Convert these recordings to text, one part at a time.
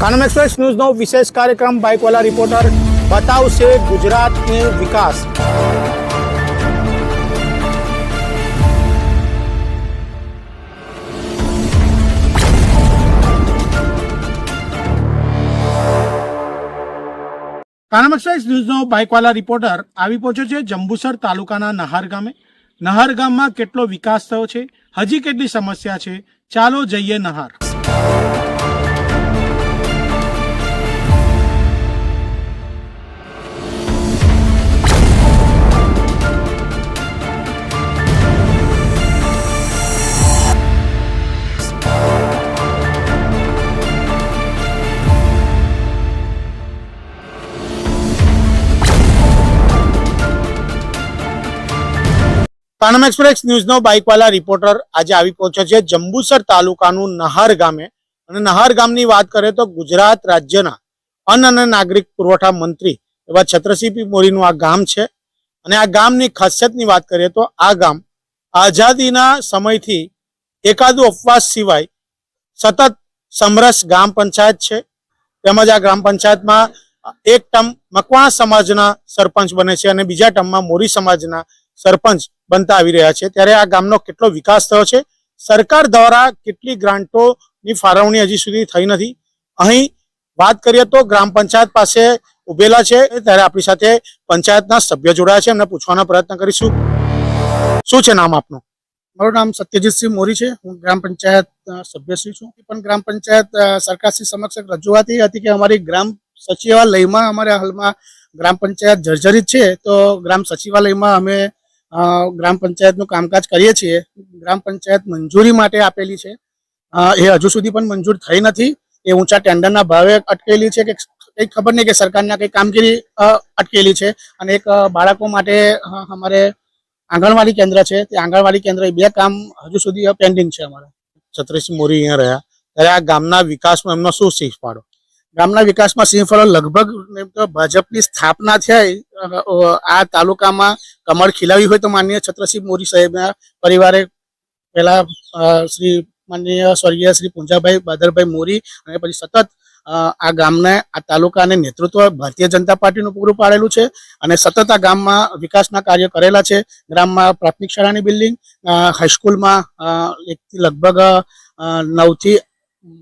Kanam express ન્યૂઝનો વિશેષ કાર્યક્રમ બાઇકવાલા reporter બતાવશે ગુજરાતની વિકાસ. કાનમ એક્સપ્રેસ ન્યૂઝનો બાઇકવાલા રિપોર્ટર આવી પહોંચ્યો છે જંબુસર તાલુકાના નહાર ગામે. નહાર ગામમાં કેટલો વિકાસ થયો છે? હજી કેટલી સમસ્યા છે? ચાલો જઈએ નહાર. કાનમ એક્સપ્રેસ ન્યૂઝનો બાઇકવાલા રિપોર્ટર આજે આવી પહોંચ્યો છે જંબુસર તાલુકાનું નહાર ગામે. અને નહાર ગામની વાત કરીએ તો ગુજરાત રાજ્યના અન્ન અને નાગરિક પુરવઠા મંત્રી એવા છત્રસિંહ મોરીનું આ ગામ છે. અને આ ગામની ખાસિયતની વાત કરીએ તો આ ગામ આઝાદીના સમયથી એકાદું અપવાસ સિવાય સતત સમરસ ગ્રામ પંચાયત છે. તેમજ આ ગ્રામ પંચાયતમાં એક ટર્મ મકવાણા સમાજના સરપંચ બને છે અને બીજા ટર્મમાં મોરી સમાજના સરપંચ બનતા આવી રહ્યા છે. ત્યારે આ ગામનો કેટલો વિકાસ થયો છે? સરકાર દ્વારા કેટલી ગ્રાન્ટોની ફાળવણી હજી સુધી થઈ નથી? અહીં વાત કરીએ તો ગ્રામ પંચાયત પાસે ઉભેલા છે. ત્યારે આપણી સાથે પંચાયતના સભ્ય જોડાયા છે. એમને પૂછવાનો પ્રયત્ન કરીશું. શું છે નામ આપનું? મારું નામ સત્યજીતસિંહ મોરી છે. હું ગ્રામ પંચાયત સભ્યશ્રી છું. પણ ગ્રામ પંચાયત સરકારશ્રી સમક્ષ એક રજૂઆત હતી કે અમારી ગ્રામ સચિવાલયમાં, અમારા હાલમાં ગ્રામ પંચાયત જર્જરિત છે. તો ગ્રામ સચિવાલયમાં અમે ગ્રામ પંચાયતનું કામકાજ કરીએ છીએ. ગ્રામ પંચાયત મંજૂરી માટે આપેલી છે. એ હજુ સુધી પણ મંજૂર થઈ નથી. એ ઊંચા ટેન્ડરના ભાવે અટકેલી છે કે કંઈક ખબર નહીં કે સરકારના કંઈ કામગીરી અટકેલી છે. અને એક બાળકો માટે અમારે આંગણવાડી કેન્દ્ર છે. તે આંગણવાડી કેન્દ્ર એ બે કામ હજુ સુધી પેન્ડિંગ છે અમારે. છત્રીસ મોરી અહીંયા રહ્યા. ત્યારે આ ગામના વિકાસમાં એમનો શું શીખ પાડો? ગામના વિકાસમાં સિંહફળો લગભગ ભાજપની સ્થાપના થઈ. આ તાલુકામાં કમળ ખીલાવી હોય તો માનનીય છત્રસિંહ મોરી સાહેબના પરિવારે પહેલા શ્રી માનનીય સ્વર્ગીય શ્રી પૂંજાભાઈ બાદરભાઈ મોરી અને પછી સતત આ ગામને, આ તાલુકાને નેતૃત્વ ભારતીય જનતા પાર્ટીનું પૂરું પાડેલું છે અને સતત આ ગામમાં વિકાસના કાર્ય કરેલા છે. ગ્રામમાં પ્રાથમિક શાળાની બિલ્ડિંગ હાઈસ્કૂલમાં એકથી લગભગ નવથી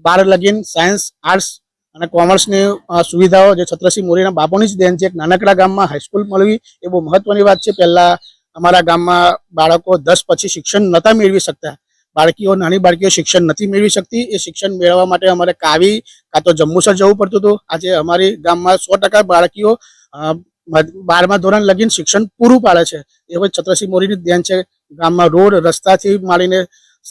બાર લગીન સાયન્સ, આર્ટ્સ અને કોમર્સની સુવિધાઓ જે છત્રસિંહ મોરીના બાપોની જ દેન છે, એક નાનકડા ગામમાં હાઈસ્કૂલ મળવી, એ બહુ મહત્વની વાત છે. પહેલાં અમારા ગામમાં બાળકો દસ પછી શિક્ષણ નહોતા મેળવી શકતા. બાળકીઓ, નાની બાળકીઓ શિક્ષણ નથી મેળવી શકતી. એ શિક્ષણ મેળવવા માટે અમારે કાવી, કાં તો જંબુસર જવું પડતું હતું. આજે અમારી ગામમાં સો બાળકીઓ બારમા ધોરણ લગીન શિક્ષણ પૂરું પાડે છે. એ હવે છત્રસિંહ મોરીની દેન છે. ગામમાં રોડ રસ્તાથી માંડીને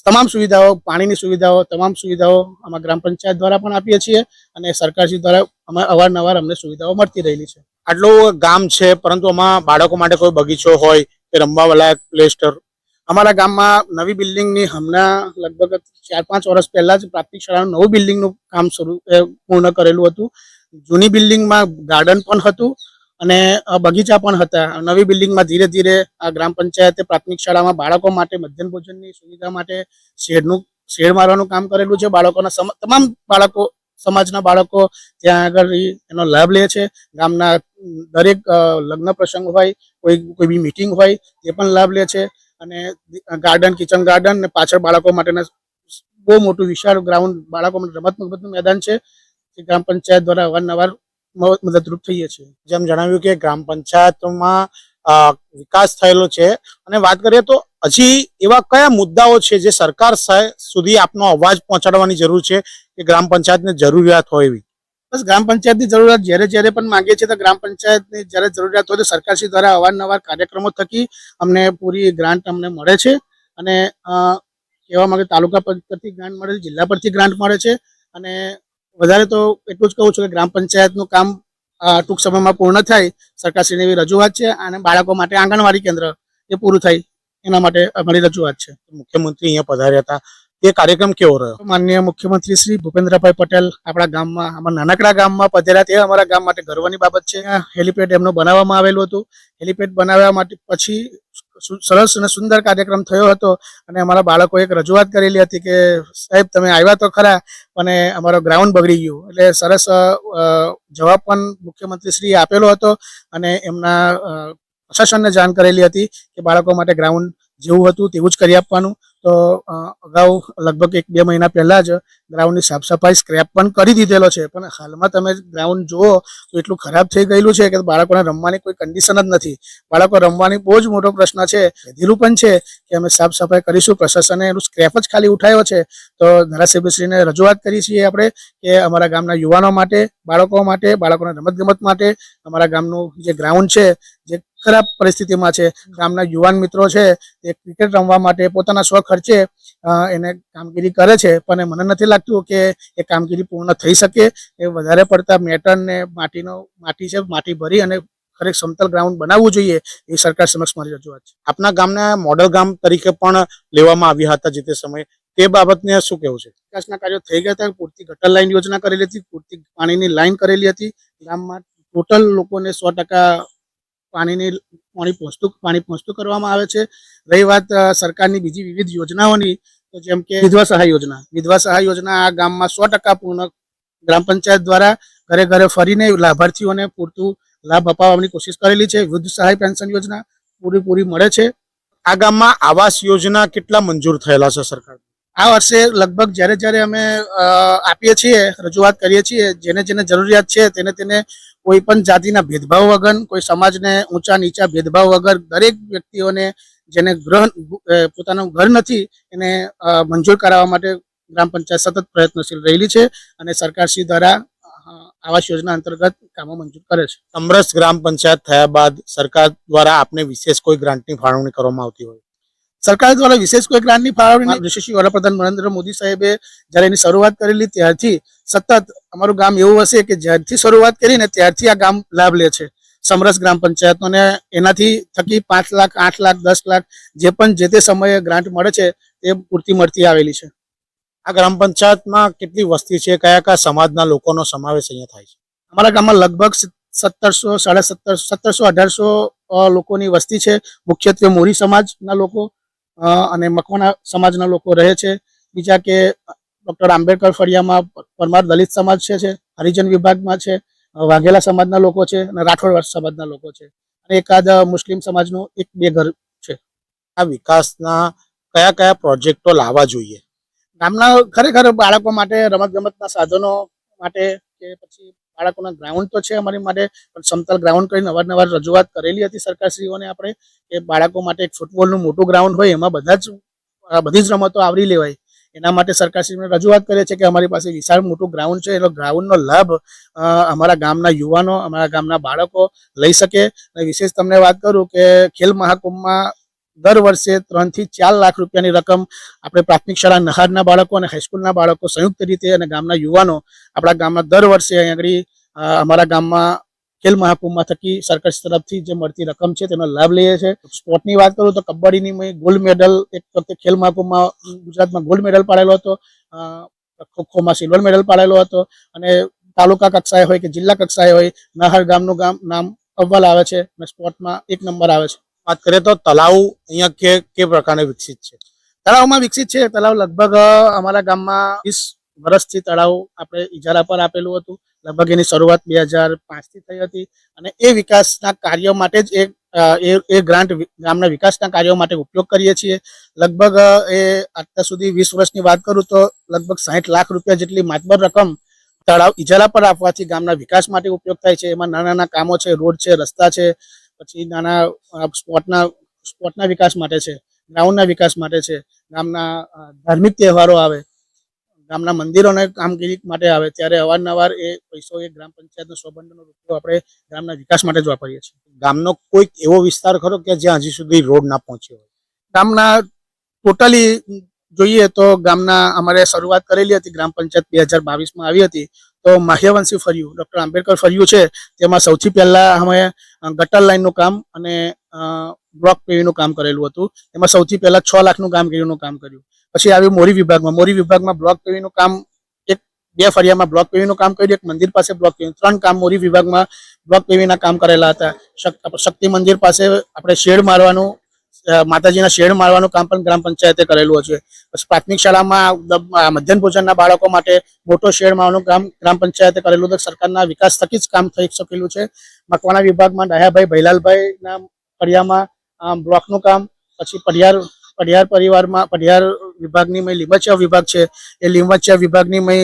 તમામ સુવિધાઓ, પાણીની સુવિધાઓ, તમામ સુવિધાઓ અમારા ગ્રામ પંચાયત દ્વારા પણ આપીએ છીએ અને સરકારશ્રી દ્વારા અમે અવારનવાર અમને સુવિધાઓ મળતી રહેલી છે. આટલું ગામ છે, પરંતુ આમાં બાળકો માટે કોઈ બગીચો હોય કે રમવા પ્લેસ્ટર પ્લે સ્ટોર અમારા ગામમાં નવી બિલ્ડિંગની હમણાં લગભગ ચાર પાંચ વર્ષ પહેલા જ પ્રાથમિક શાળાનું નવું બિલ્ડિંગનું કામ શરૂ પૂર્ણ કરેલું હતું. જૂની બિલ્ડિંગમાં ગાર્ડન પણ હતું. અને બગીચા પણ હતા. નવી બિલ્ડિંગમાં ધીરે ધીરે આ ગ્રામ પંચાયતે પ્રાથમિક શાળામાં બાળકો માટે મધ્યાહન ભોજનની સુવિધા માટે શેડનું, શેડ મારવાનું કામ કરેલું છે. બાળકોના તમામ બાળકો, સમાજના બાળકો ત્યાં આગળ એનો લાભ લે છે. ગામના દરેક લગ્ન પ્રસંગ હોય, કોઈ કોઈ બી મિટિંગ હોય, તે પણ લાભ લે છે. અને ગાર્ડન, કિચન ગાર્ડન ને પાછળ બાળકો માટેના બહુ મોટું વિશાળ ગ્રાઉન્ડ બાળકો માટે રમત ગમતનું મેદાન છે. ગ્રામ પંચાયત દ્વારા અવારનવાર મદદરૂપ થઈએ છીએ. જેમ જણાવ્યું કે ગ્રામ પંચાયતમાં વિકાસ થયેલો છે. અને વાત કરીએ તો હજી એવા કયા મુદ્દાઓ છે જે સરકાર સુધી આપનો અવાજ પહોંચાડવાની જરૂર છે કે ગ્રામ પંચાયતને જરૂરિયાત હોય એવી? બસ ગ્રામ પંચાયતની જરૂરિયાત જ્યારે જ્યારે પણ માંગીએ છીએ તો ગ્રામ પંચાયતની જ્યારે જરૂરિયાત હોય તો સરકારશ્રી દ્વારા અવારનવાર કાર્યક્રમો થકી અમને પૂરી ગ્રાન્ટ અમને મળે છે. અને કહેવા માંગે તાલુકા પર- પરથી ગ્રાન્ટ મળે છે જિલ્લા પરથી ગ્રાન્ટ મળે છે. અને વધારે તો એટલું જ કહું છું કે ગ્રામ પંચાયતનું કામ ટૂંક સમયમાં પૂર્ણ થાય. સરકારશ્રીની એવી રજૂઆત છે અને બાળકો માટે આંગણવાડી કેન્દ્ર એ પૂરું થાય. એના માટે અમારી રજૂઆત છે. મુખ્યમંત્રી અહીંયા પધાર્યા હતા. એ કાર્યક્રમ કેવો રહ્યો? માનનીય મુખ્યમંત્રી શ્રી ભૂપેન્દ્રભાઈ પટેલ આપણા ગામમાં, અમારા નાનકડા ગામમાં પધેરા તે અમારા ગામ માટે ગર્વની બાબત છે. હેલીપેડ એમનું બનાવવામાં આવેલું હતું. હેલિપેડ બનાવ્યા માટે પછી સરસ અને સુંદર કાર્યક્રમ થયો હતો અને અમારા બાળકો એક રજૂઆત કરેલી હતી કે, સાહેબ, તમે આવ્યા તો ખરા, અને અમારો ગ્રાઉન્ડ બગડી ગયું. એટલે સરસ જવાબ પણ મુખ્યમંત્રી શ્રીએ આપેલો હતો અને એમના પ્રશાસનને જાણ કરેલી હતી કે બાળકો માટે ગ્રાઉન્ડ જેવું હતું તેવું જ કરી આપવાનું. તો અગાઉ લગભગ એક બે મહિના પહેલા જ ગ્રાઉન્ડની સાફ સફાઈ સ્ક્રેપ પણ કરી દીધેલો છે. પણ હાલમાં તમે ગ્રાઉન્ડ જુઓ તો એટલું ખરાબ થઈ ગયેલું છે કે બાળકોને રમવાની કોઈ કન્ડિશન જ નથી. બાળકો રમવાની બહુ જ મોટો પ્રશ્ન છે. ધીરું પણ છે કે અમે સાફ સફાઈ કરીશું. પ્રશાસને એનું સ્ક્રેપ જ ખાલી ઉઠાવ્યો છે. તો ધારાસભ્યશ્રીને રજૂઆત કરી છીએ આપણે કે અમારા ગામના યુવાનો માટે, બાળકો માટે, બાળકોના રમતગમત માટે અમારા ગામનું જે ગ્રાઉન્ડ છે, જે ખરાબ પરિસ્થિતિમાં છે. ગામના યુવાન મિત્રો છે, એ ક્રિકેટ રમવા માટે પોતાના સ્વ ખર્ચે એને કામગીરી કરે છે. પણ મને નથી લાગતું કે એ કામગીરી પૂર્ણ થઈ શકે. એ વધારે પડતા મેટર ને માટીનો, માટી છે, માટી ભરી અને ખરેખર સમતલ ગ્રાઉન્ડ બનાવવું જોઈએ એ સરકાર સમક્ષ મારી રજૂઆત છે. આપના ગામને મોડલ ગામ તરીકે પણ લેવામાં આવ્યા હતા જે તે સમયે. તે બાબતને શું કેવું છે? વિકાસના કાર્યો થઈ ગયા હતા. પૂરતી ગટર લાઈન યોજના કરેલી હતી, પૂરતી પાણીની લાઈન કરેલી હતી. ગામમાં ટોટલ લોકોને સો ટકા પાણીની પાણી પહોંચતું પાણી પહોંચતું કરવામાં આવે છે. રહી વાત સરકારની બીજી વિવિધ યોજનાઓની, તો જેમ કે વિધવા સહાય યોજના. વિધવા સહાય યોજના આ ગામમાં સો ટકા પૂર્ણ ગ્રામ પંચાયત દ્વારા ઘરે ઘરે ફરીને લાભાર્થીઓને પૂરતું લાભ અપાવવાની કોશિશ કરેલી છે. વૃદ્ધ સહાય પેન્શન યોજના પૂરેપૂરી મળે છે. આ ગામમાં આવાસ યોજના કેટલા મંજૂર થયેલા છે સરકાર? આ વર્ષે લગભગ જ્યારે જ્યારે અમે આપીએ છીએ, રજૂઆત કરીએ છીએ, જેને જેને જરૂરિયાત છે તેને તેને કોઈ પણ જાતિના ભેદભાવ વગર, કોઈ સમાજને ઊંચા નીચા ભેદભાવ વગર દરેક વ્યક્તિઓને જેને ગ્રહ પોતાનું ઘર નથી, એને મંજૂર કરાવવા માટે ગ્રામ પંચાયત સતત પ્રયત્નશીલ રહેલી છે અને સરકારશ્રી દ્વારા આવાસ યોજના અંતર્ગત કામો મંજૂર કરે છે. સમરસ ગ્રામ પંચાયત થયા બાદ સરકાર દ્વારા આપને વિશેષ કોઈ ગ્રાન્ટની ફાળવણી કરવામાં આવતી હોય? સરકાર દ્વારા વિશેષ કોઈ ગ્રાન્ટની ફાળવણી યશસ્વી વડાપ્રધાન નરેન્દ્ર મોદી સાહેબે જ્યારે એની શરૂઆત કરેલી ત્યારથી સતત અમારું ગામ એવું હશે કે જ્યારથી શરૂઆત કરીને ત્યારથી આ ગામ લાભ લે છે. સમરસ ગ્રામ પંચાયતનો ને એનાથી થકી પાંચ લાખ આઠ લાખ દસ લાખ જે પણ જે તે સમયે ગ્રાન્ટ મળે છે તે પૂરતી મળતી આવેલી છે. આ ગ્રામ પંચાયતમાં કેટલી વસ્તી છે કયા કયા સમાજના લોકોનો સમાવેશ અહીંયા થાય છે? અમારા ગામમાં લગભગ સત્તરસો સાડા સત્તર સત્તરસો અઢારસો લોકોની વસ્તી છે. મુખ્યત્વે મોરી સમાજના લોકો અને મકવાણા સમાજના લોકો રહે છે. બીજા કે ડોક્ટર આંબેડકર ફળિયામાં પરમાર દલિત સમાજ છે હરિજન વિભાગમાં છે વાઘેલા સમાજના લોકો છે અને રાઠોડ સમાજના લોકો છે. અને એકાદ મુસ્લિમ સમાજનો એક બે ઘર છે. આ વિકાસના કયા કયા પ્રોજેક્ટો લાવવા જોઈએ? ગામના ખરેખર બાળકો માટે રમત ગમતના સાધનો માટે કે પછી બાળકોના ગ્રાઉન્ડ તો છે અમારી માટે, પણ સમતલ ગ્રાઉન્ડ કરીને અવારનવાર રજૂઆત કરેલી હતી સરકારશ્રીઓને આપણે, કે બાળકો માટે એક ફૂટબોલનું મોટું ગ્રાઉન્ડ હોય, એમાં બધા જ બધી જ રમતો આવરી લેવાય. એના માટે સરકારશ્રીને રજૂઆત કરે છે કે અમારી પાસે વિશાળ મોટું ગ્રાઉન્ડ છે, એનો ગ્રાઉન્ડનો લાભ અમારા ગામના યુવાનો, અમારા ગામના બાળકો લઈ શકે. અને વિશેષ તમને વાત કરું કે ખેલ મહાકુંભમાં દર વર્ષે ત્રણથી ચાર લાખ રૂપિયાની રકમ આપણે પ્રાથમિક શાળા નહારના બાળકો અને હાઈસ્કૂલના બાળકો સંયુક્ત રીતે અને ગામના યુવાનો આપણા ગામમાં દર વર્ષે અહીં અમારા ગામમાં ખેલ મહાકુંભમાં થકી સરકાર તરફથી જે મળતી રકમ છે તેનો લાભ લઈએ છીએ સ્પોર્ટની વાત કરું તો કબડ્ડીની મેં ગોલ્ડ મેડલ, એક વખતે ખેલ મહાકુંભમાં ગુજરાતમાં ગોલ્ડ મેડલ પાડેલો હતો ખોખોમાં સિલ્વર મેડલ પાડેલો હતો અને તાલુકા કક્ષાએ હોય કે જિલ્લા કક્ષાએ હોય, નહર ગામનું ગામ, નામ અવ્વલ આવે છે અને સ્પોર્ટમાં એક નંબર આવે છે. વાત કરીએ તો તલાવ અહીંયા કે કે પ્રકારે વિકસિત છે? તળાવમાં વિકસિત છે. તળાવ લગભગ અમારા ગામમાં વીસ વર્ષથી તળાવ આપણે ઇજારા પર આપેલું હતું. લગભગ એની શરૂઆત બે હજાર પાંચથી થઈ હતી અને એ વિકાસના કાર્યો માટે જ એ ગ્રાન્ટ ગામના વિકાસના કાર્યો માટે ઉપયોગ કરીએ છીએ. લગભગ એ અત્યાર સુધી વીસ વર્ષની વાત કરું તો લગભગ સાહીઠ લાખ રૂપિયા જેટલી માતબર રકમ તળાવ ઇજારા પર આપવાથી ગામના વિકાસ માટે ઉપયોગ થાય છે. એમાં નાના નાના કામો છે, રોડ છે, રસ્તા છે પછી નાના સ્પોર્ટના સ્પોર્ટના વિકાસ માટે છે ગ્રાઉન્ડના વિકાસ માટે છે ગામના ધાર્મિક તહેવારો આવે ગામના મંદિરોને કામગીરી માટે આવે ત્યારે અવારનવાર એ પૈસો એ ગ્રામ પંચાયતનો સોબંધનો રૂપિયો આપણે ગામના વિકાસ માટે જ વાપરીએ છીએ. ગામનો કોઈક એવો વિસ્તાર ખરો કે જ્યાં હજી સુધી રોડ ના પહોંચ્યો હોય? ગામના ટોટલી જોઈએ તો ગામના અમારે શરૂઆત કરેલી હતી ગ્રામ પંચાયત બે હજાર બાવીસમાં આવી હતી તો માહ્યવંશી ફર્યું, ડોક્ટર આંબેડકર ફર્યું છે. તેમાં સૌથી પહેલા અમે ગટર લાઇનનું કામ અને બ્લોક પેવીનું કામ કરેલું હતું. એમાં સૌથી પહેલા છ લાખનું કામગીરીનું કામ કર્યું. પછી આવ્યું મોરી વિભાગમાં મોરી વિભાગમાં બ્લોક પેવીનું કામ એક, બે ફરિયામાં બ્લોક પેવીનું કામ કર્યું, એક મંદિર પાસે બ્લોક પેવી ત્રણ કામ મોરી વિભાગમાં બ્લોક પેવીના કામ કરેલા હતા. શક- શક્તિ મંદિર પાસે આપણે શેડ મારવાનું માતાજીના શેડ મારવાનું કામ પણ ગ્રામ પંચાયતે કરેલું છે પછી પ્રાથમિક શાળામાં મધ્યાહન ભોજનના બાળકો માટે મોટો શેડ મારવાનું કામ ગ્રામ પંચાયતે કરેલું તો સરકારના વિકાસ થકી જ કામ થઈ શકેલું છે. મકવાના વિભાગમાં ડાયાભાઈ ભૈલાલભાઈના ફળિયામાં બ્લોકનું કામ, પછી પઢિયાર પઢિયાર પરિવારમાં, પઢિયાર વિભાગની મેં લીંબચિયા વિભાગ છે. એ લીંબચિયા વિભાગની મેં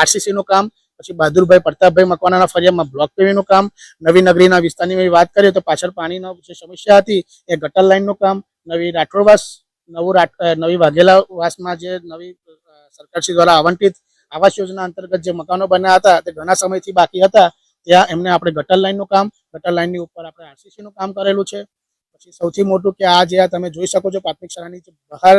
આરસીસી નું કામ પછી બહાદુરભાઈ પ્રતાપભાઈ મકવાણાના ફરિયામાં બ્લોક પેવીનું કામ, નવી નગરીના વિસ્તારની વાત કરીએ તો પાછળ પાણીનો જે સમસ્યા હતી એ ગટર લાઇનનું કામ, નવી રાઠોડવાસ, નવું રાઠ નવી વાઘેલા વાસમાં જે નવી સરકારશ્રી દ્વારા આવંટિત આવાસ યોજના અંતર્ગત જે મકાનો બન્યા હતા તે ઘણા સમયથી બાકી હતા, ત્યાં એમને આપણે ગટર લાઇનનું કામ, ગટર લાઇનની ઉપર આપણે આરસીસી નું કામ કરેલું છે. પછી સૌથી મોટું કે આ જે આ તમે જોઈ શકો છો પ્રાથમિક શાળાની બહાર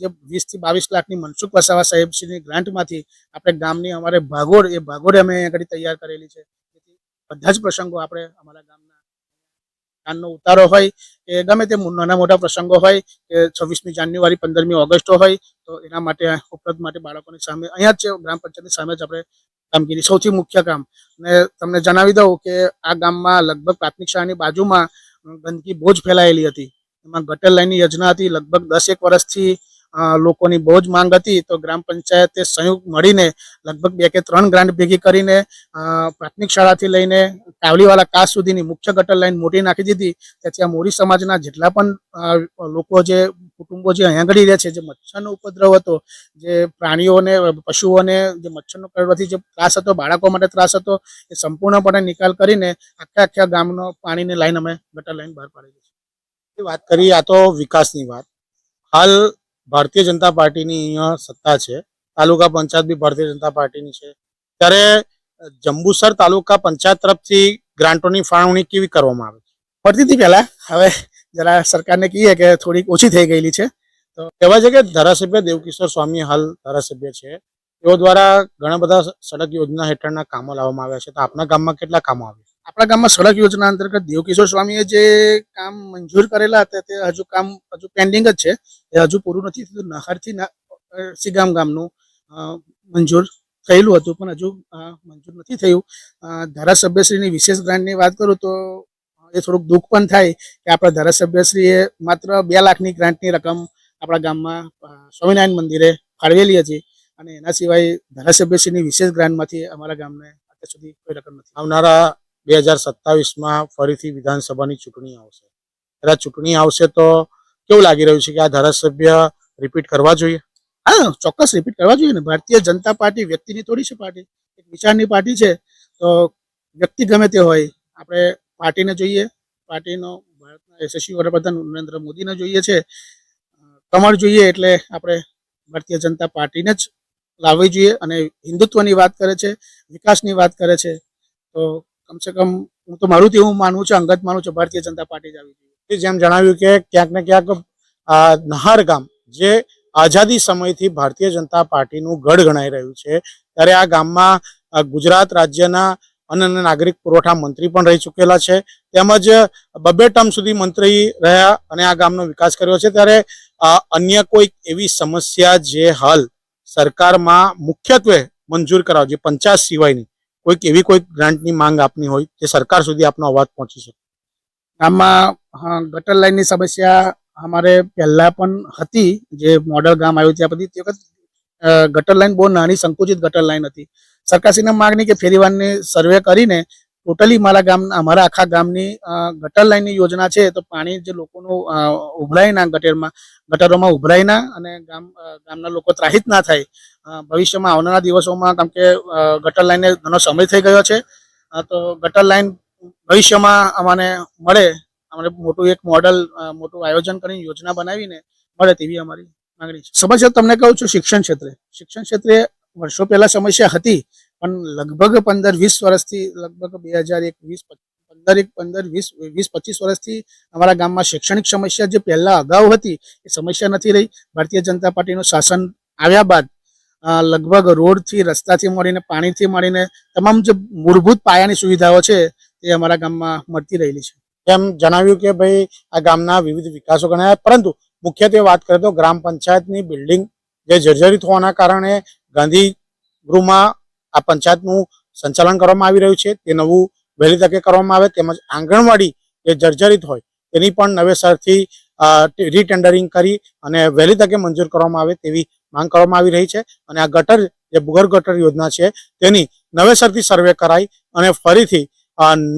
જે વીસથી બાવીસ લાખની મનસુખ વસાવા સાહેબશ્રીની ગ્રાન્ટમાંથી આપણે ગામની અમારે ભાગોળ, એ ભાગોળ અમે આગળ તૈયાર કરેલી છે. જેથી બધા જ પ્રસંગો આપણે અમારા ગામના કાનનો ઉતારો હોય, કે ગમે તે નાના મોટા પ્રસંગો હોય, કે છવ્વીસમી જાન્યુઆરી, પંદરમી ઓગસ્ટ હોય, તો એના માટે ઉપલબ્ધ માટે બાળકોની સામે, અહીંયા જ છે, ગ્રામ પંચાયતની સામે જ આપણે કામગીરી. સૌથી મુખ્ય કામ. અને તમને જણાવી દઉં કે આ ગામમાં લગભગ પ્રાથમિક શાળાની બાજુમાં ગંદકી બહુ જ ફેલાયેલી હતી. એમાં ગટર લાઈનની યોજના હતી. લગભગ દસ એક વર્ષથી લોકોની બહુ જ માંગ હતી. તો ગ્રામ પંચાયતે સંયુક્ત મળીને લગભગ બે કે ત્રણ ગ્રાન્ટ ભેગી કરીને પ્રાથમિક શાળાથી લઈને કાવલીવાલા કાસ સુધીની મુખ્ય ગટર લાઈન મોટી નાખી દીધી. તેથી આ મોરી સમાજના જેટલા પણ લોકો જે, કુટુંબો જે અહીંયા આગળ રહે છે, જે મચ્છરનો ઉપદ્રવ હતો, જે પ્રાણીઓને, પશુઓને જે મચ્છરનો કરવાથી જે ત્રાસ હતો, બાળકો માટે ત્રાસ હતો, એ સંપૂર્ણપણે નિકાલ કરીને આખા આખા ગામનો પાણીની લાઈન અમે ગટર લાઈન બહાર પાડી છે વાત કરી આ તો વિકાસની વાત. હાલ ભારતીય જનતા પાર્ટીની અહીંયા સત્તા છે. તાલુકા પંચાયત બી ભારતીય જનતા પાર્ટીની છે. ત્યારે જંબુસર તાલુકા પંચાયત તરફથી ગ્રાન્ટોની ફાળવણી કેવી કરવામાં આવે છે? પડતી પહેલા, હવે જરા સરકારને કહીએ કે થોડીક ઓછી થઈ ગયેલી છે. તો કહેવાય છે કે ધારાસભ્ય દેવકિશોર સ્વામી હાલ ધારાસભ્ય છે. તેઓ દ્વારા ઘણા બધા સડક યોજના હેઠળના કામો લાવવામાં આવ્યા છે. તો આપના ગામમાં કેટલા કામો આવ્યા? આપણા ગામમાં સડક યોજના અંતર્ગત દેવકિશોર સ્વામીએ જે કામ મંજૂર કરેલા હતા તે હજુ કામ હજુ પેન્ડિંગ જ છે. એ હજુ પૂરું નથી થયું. નહરથી સિગામ ગામનું મંજૂર થયેલું હતું, પણ હજુ મંજૂર નથી થયું. ધારાસભ્યશ્રીની વિશેષ ગ્રાન્ટની વાત કરું તો, એ થોડુંક દુઃખ પણ થાય કે આપણા ધારાસભ્યશ્રીએ માત્ર બે લાખની ગ્રાન્ટની રકમ આપણા ગામમાં સ્વામિનારાયણ મંદિરે ફાળવેલી હતી અને એના સિવાય ધારાસભ્યશ્રીની વિશેષ ગ્રાન્ટમાંથી અમારા ગામને અત્યાર સુધી કોઈ રકમ નથી. આવનારા બે હજાર સત્તાવીસમાં ફરીથી વિધાનસભાની ચૂંટણી આવશે. કદાચ ચૂંટણી આવશે તો કેવું લાગી રહ્યું છે કે આ ધારાસભ્ય રિપીટ કરવા જોઈએ? હા, ચોક્કસ રિપીટ કરવા જોઈએ ને. ભારતીય જનતા પાર્ટી વ્યક્તિની થોડી છે પાર્ટી. એક વિચારની પાર્ટી છે. તો વ્યક્તિ ગમે તે હોય, આપણે પાર્ટીને જોઈએ. પાર્ટીનો ભારતના યશસ્વી વડાપ્રધાન નરેન્દ્ર મોદીને જોઈએ છે. કમળ જોઈએ એટલે આપણે ભારતીય જનતા પાર્ટીને જ લાવવી જોઈએ અને હિન્દુત્વની વાત કરે છે, વિકાસની વાત કરે છે. તો કમસે કમ હું તો મારું એવું માનવું છે, અંગત માનું છું, ભારતીય જનતા પાર્ટી જ આવી જોઈએ જેમ જણાવ્યું કે ક્યાંક ને ક્યાંક નહાર ગામ જે આઝાદી સમયથી ભારતીય જનતા પાર્ટીનું ગઢ ગણાઈ રહ્યું છે, ત્યારે આ ગામમાં ગુજરાત રાજ્યના અન્ન અને નાગરિક પુરવઠા મંત્રી પણ રહી ચૂકેલા છે. તેમજ બબે ટર્મ સુધી મંત્રી રહ્યા અને આ ગામનો વિકાસ કર્યો છે. ત્યારે અન્ય કોઈક એવી સમસ્યા જે હાલ સરકારમાં મુખ્યત્વે મંજૂર કરાવ, જે પંચાયત સિવાયની કોઈક એવી કોઈ ગ્રાન્ટની માંગ આપની હોય જે સરકાર સુધી આપનો અવાજ પહોંચી શકે? ગામમાં ગટર લાઈનની સમસ્યા અમારે પહેલાં પણ હતી. જે મોડલ ગામ આવ્યું ત્યાં બધી, તે વખત ગટર લાઈન બહુ નાની સંકુચિત ગટર લાઈન હતી. સરકારશ્રીને માગણી કે ફેરીવાનની સર્વે કરીને ટોટલી મારા ગામ અમારા આખા ગામની ગટર લાઈનની યોજના છે, તો પાણી જે લોકોનું ઉભરાય ના ગટરમાં, ગટરોમાં ઉભરાય ના અને ગામ ગામના લોકો ત્રાહિત ના થાય ભવિષ્યમાં આવનારા દિવસોમાં કારણ કે ગટર લાઈનને ઘણો સમય થઈ ગયો છે તો ગટર લાઈન ભવિષ્યમાં અમને મળે, અમને મોટું એક મોડલ મોટું આયોજન કરીને યોજના બનાવીને મળે તેવી અમારી માંગણી છે. સમસ્યા તમને કહું છું, શિક્ષણ ક્ષેત્રે. શિક્ષણ ક્ષેત્રે વર્ષો પહેલા સમસ્યા હતી પણ લગભગ પંદર વીસ વર્ષથી, લગભગ બે હજાર એક, વીસ પંદર એક, પંદર વીસ વીસ પચીસ વર્ષથી અમારા ગામમાં શૈક્ષણિક સમસ્યા જે પહેલાં અગાઉ હતી, એ સમસ્યા નથી રહી. ભારતીય જનતા પાર્ટીનું શાસન આવ્યા બાદ લગભગ રોડથી, રસ્તાથી મળીને, પાણીથી મળીને, તમામ જે મૂળભૂત પાયાની સુવિધાઓ છે, તે અમારા ગામમાં મળતી રહેલી છે. તેમ જણાવ્યું કે ભાઈ, આ ગામના વિવિધ વિકાસો ગણાયા. પરંતુ મુખ્યત્વે વાત કરીએ તો ગ્રામ પંચાયતની બિલ્ડિંગ જે જર્જરિત હોવાના કારણે ગાંધી ગૃહમાં આ પંચાયતનું સંચાલન કરવામાં આવી રહ્યું છે. તે નવું વહેલી તકે કરવામાં આવે તેમજ આંગણવાડી જે જર્જરિત હોય તેની પણ નવેસરથી રીટેન્ડરિંગ કરી અને વહેલી તકે મંજૂર કરવામાં આવે તેવી માંગ કરવામાં આવી રહી છે. અને આ ગટર, જે ભૂગર્ભ ગટર યોજના છે, તેની નવેસરથી સર્વે કરાઈ અને ફરીથી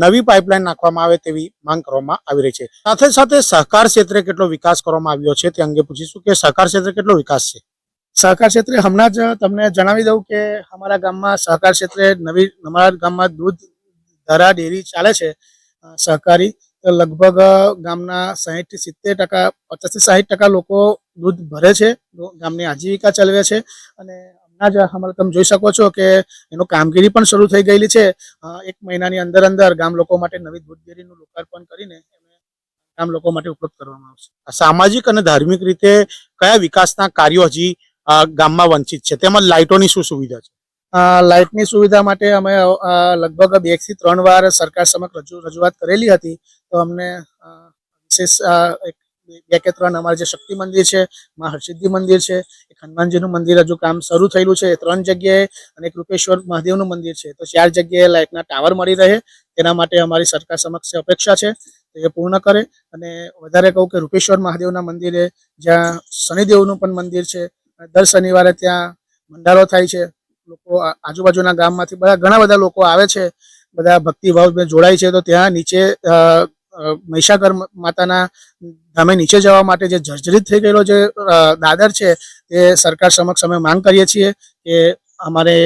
નવી પાઇપલાઇન નાખવામાં આવે તેવી માંગ કરવામાં આવી રહી છે. સાથે સાથે સહકાર ક્ષેત્રે કેટલો વિકાસ કરવામાં આવ્યો છે તે અંગે પૂછીશું કે સહકાર ક્ષેત્રે કેટલો વિકાસ છે? સહકાર ક્ષેત્રે હમણાં જ તમને જણાવી દઉં કે અમારા ગામમાં સહકાર ક્ષેત્રે નવી, અમારા ગામમાં દૂધ ધરા ડેરી ચાલે છે સહકારી. લગભગ ગામના સાહીઠથી સિત્તેર ટકા, પચાસથી સાહીઠ ટકા લોકો દૂધ ભરે છે, ગામની આજીવિકા ચલાવે છે. અને હમણાં જ અમારે તમે જોઈ શકો છો કે એનો કામગીરી પણ શરૂ થઈ ગયેલી છે. એક મહિનાની અંદર અંદર ગામ લોકો માટે નવી દૂધ ડેરીનું લોકાર્પણ કરીને ગામ લોકો માટે ઉપલબ્ધ કરવામાં આવશે. સામાજિક અને ધાર્મિક રીતે કયા વિકાસના કાર્યો હજી ગામમાં વંચિત છે. તેમજ લાઇટોની શું સુવિધા છે? લાઇટની સુવિધા માટે અમે લગભગ બેથી ત્રણ વાર સરકાર સમક્ષ રજૂ, રજૂઆત કરેલી હતી. તો અમને વિશેષ બે કે ત્રણ અમારે જે શક્તિ મંદિર છે, મા હરસિદ્ધિ મંદિર છે, એક હનુમાનજીનું મંદિર હજુ કામ શરૂ થયેલું છે ત્રણ જગ્યાએ અને એક રૂપેશ્વર મહાદેવનું મંદિર છે. તો ચાર જગ્યાએ લાઇટના ટાવર મળી રહે, તેના માટે અમારી સરકાર સમક્ષ અપેક્ષા છે એ પૂર્ણ કરે. અને વધારે કહું કે રૂપેશ્વર મહાદેવના મંદિરે જ્યાં શનિદેવનું પણ મંદિર છે દર શનિવારે ત્યાં ભંડારો થાય છે. લોકો આજુબાજુના ગામમાંથી બધા ઘણા બધા લોકો આવે છે. બધા ભક્તિભાવ જોડાય છે. તો ત્યાં નીચે અ, માતાના ધામે નીચે જવા માટે જે જર્જરિત થઈ ગયેલો જે દાદર છે તે સરકાર સમક્ષ અમે માંગ કરીએ છીએ કે અમારે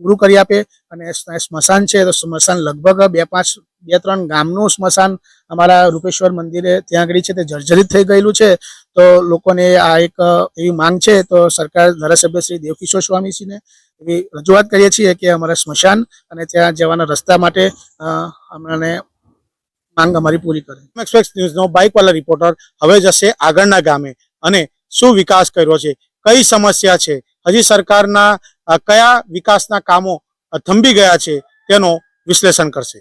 પૂરું કરી આપે અને સ્મશાન છે, તો સ્મશાન લગભગ બે પાંચ, બે ત્રણ ગામનું સ્મશાન અમારા રૂપેશ્વર મંદિરે ત્યાં આગળ છે, તે જર્જરિત થઈ ગયેલું છે. તો લોકોને આ એક એવી માંગ છે, તો સરકાર ધારાસભ્ય શ્રી દેવકિશોર સ્વામીજીને એવી રજૂઆત કરીએ છીએ કે અમારા સ્મશાન અને ત્યાં જવાના રસ્તા માટે અમને માંગ અમારી પૂરી કરે. એક્સપ્રેસ ન્યૂઝનો બાઇકવાલા રિપોર્ટર હવે જશે આગળના ગામે અને શું વિકાસ કર્યો છે, કઈ સમસ્યા છે? હજી સરકારના કયા વિકાસના કામો થંભી ગયા છે તેનો વિશ્લેષણ કરશે.